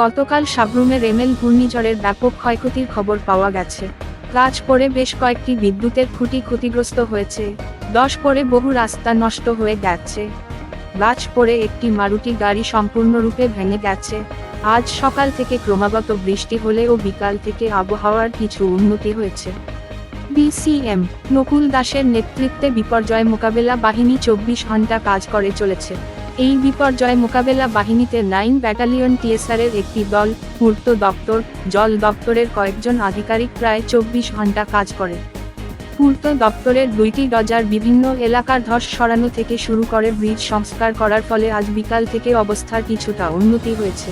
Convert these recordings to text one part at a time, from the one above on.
গতকাল সাবরুমের এমএল ঘূর্ণিঝড়ের ব্যাপক ক্ষয়ক্ষতির খবর পাওয়া গেছে। গাছ পড়ে বেশ কয়েকটি বিদ্যুতের খুঁটি ক্ষতিগ্রস্ত হয়েছে। দশ পরে বহু রাস্তা নষ্ট হয়ে গেছে। গাছ পড়ে একটি মারুতি গাড়ি সম্পূর্ণরূপে ভেঙে গেছে। আজ সকাল থেকে ক্রমাগত বৃষ্টি হলেও বিকাল থেকে আবহাওয়ার কিছু উন্নতি হয়েছে। বিসিএম, নকুল দাসের নেতৃত্বে বিপর্যয় মোকাবেলা বাহিনী চব্বিশ ঘণ্টা কাজ করে চলেছে। এই বিপর্যয় মোকাবেলা বাহিনীতে নাইন ব্যাটালিয়ন টিএসআরের একটি দল, পূর্ত দপ্তর, জল দপ্তরের কয়েকজন আধিকারিক প্রায় চব্বিশ ঘণ্টা কাজ করে। পূর্ত দপ্তরের দুইটি ডজার বিভিন্ন এলাকার ধস সরানো থেকে শুরু করে ব্রিজ সংস্কার করার ফলে আজ বিকাল থেকে অবস্থার কিছুটা উন্নতি হয়েছে।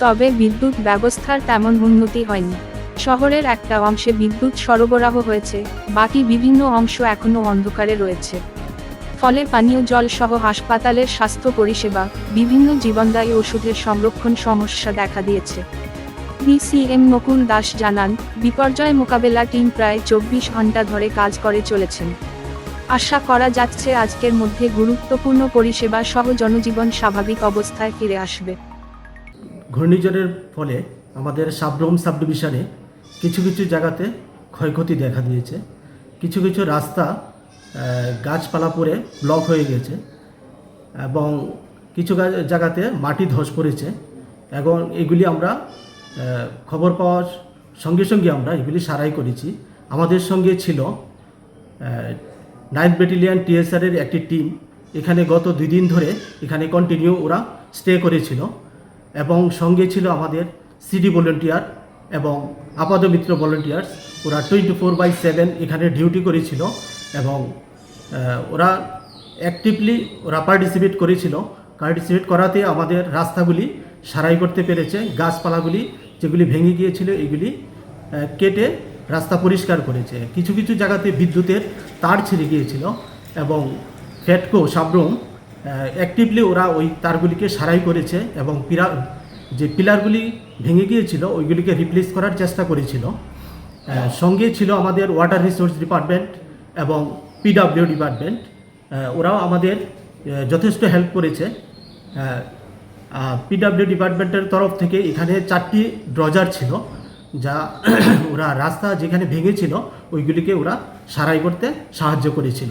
তবে বিদ্যুৎ ব্যবস্থার তেমন উন্নতি হয়নি। শহরের একটা অংশে বিদ্যুৎ সরবরাহ হয়েছে, বাকি বিভিন্ন অংশ এখনও অন্ধকারে রয়েছে। ফলে পানীয় জল সহ হাসপাতালের স্বাস্থ্য পরিষেবা, বিভিন্ন জীবনদায়ী ওষুধের সংরক্ষণ সমস্যা দেখা দিয়েছে। ডিসিএম নকুল দাস জানান, বিপর্যয় মোকাবেলা টিম প্রায় চব্বিশ ঘণ্টা ধরে কাজ করে চলেছেন। আশা করা যাচ্ছে আজকের মধ্যে গুরুত্বপূর্ণ পরিষেবা সহ জনজীবন স্বাভাবিক অবস্থায় ফিরে আসবে। ঘূর্ণিঝড়ের ফলে আমাদের সাবরুম সাব ডিভিশনে কিছু কিছু জায়গাতে ক্ষয়ক্ষতি দেখা দিয়েছে। কিছু কিছু রাস্তা গাছপালা পড়ে ব্লক হয়ে গেছে এবং কিছু জায়গাতে মাটি ধস পড়েছে এবং এগুলি আমরা খবর পাওয়ার সঙ্গে সঙ্গে আমরা এগুলি সারাই করেছি। আমাদের সঙ্গে ছিল নাইন্থ ব্যাটালিয়ান টিএসআরের একটি টিম। এখানে গত দুই দিন ধরে এখানে কন্টিনিউ ওরা স্টে করেছিল এবং সঙ্গে ছিল আমাদের সিডি ভলেন্টিয়ার এবং আপাতমিত্র ভলেন্টিয়ার্স ওরা টোয়েন্টি ফোর বাই সেভেন এখানে ডিউটি করেছিল। এবং ওরা অ্যাক্টিভলি ওরা পার্টিসিপেট করেছিল। পার্টিসিপেট করাতে আমাদের রাস্তাগুলি সারাই করতে পেরেছে, গাছপালাগুলি যেগুলি ভেঙে গিয়েছিল এগুলি কেটে রাস্তা পরিষ্কার করেছে। কিছু কিছু জায়গাতে বিদ্যুতের তার ছিঁড়ে গিয়েছিল এবং ফ্যাটকো, সাবরুম অ্যাক্টিভলি ওরা ওই তারগুলিকে সারাই করেছে এবং পিরা যে পিলারগুলি ভেঙে গিয়েছিল ওইগুলিকে রিপ্লেস করার চেষ্টা করেছিল। সঙ্গে ছিল আমাদের ওয়াটার রিসোর্স ডিপার্টমেন্ট এবং পিডাব্লিউ ডিপার্টমেন্ট ওরাও আমাদের যথেষ্ট হেল্প করেছে। পিডাব্লিউ ডিপার্টমেন্টের তরফ থেকে এখানে চারটি ড্রজার ছিল, যা ওরা রাস্তা যেখানে ভেঙেছিল, ওইগুলিকে ওরা সারাই করতে সাহায্য করেছিল।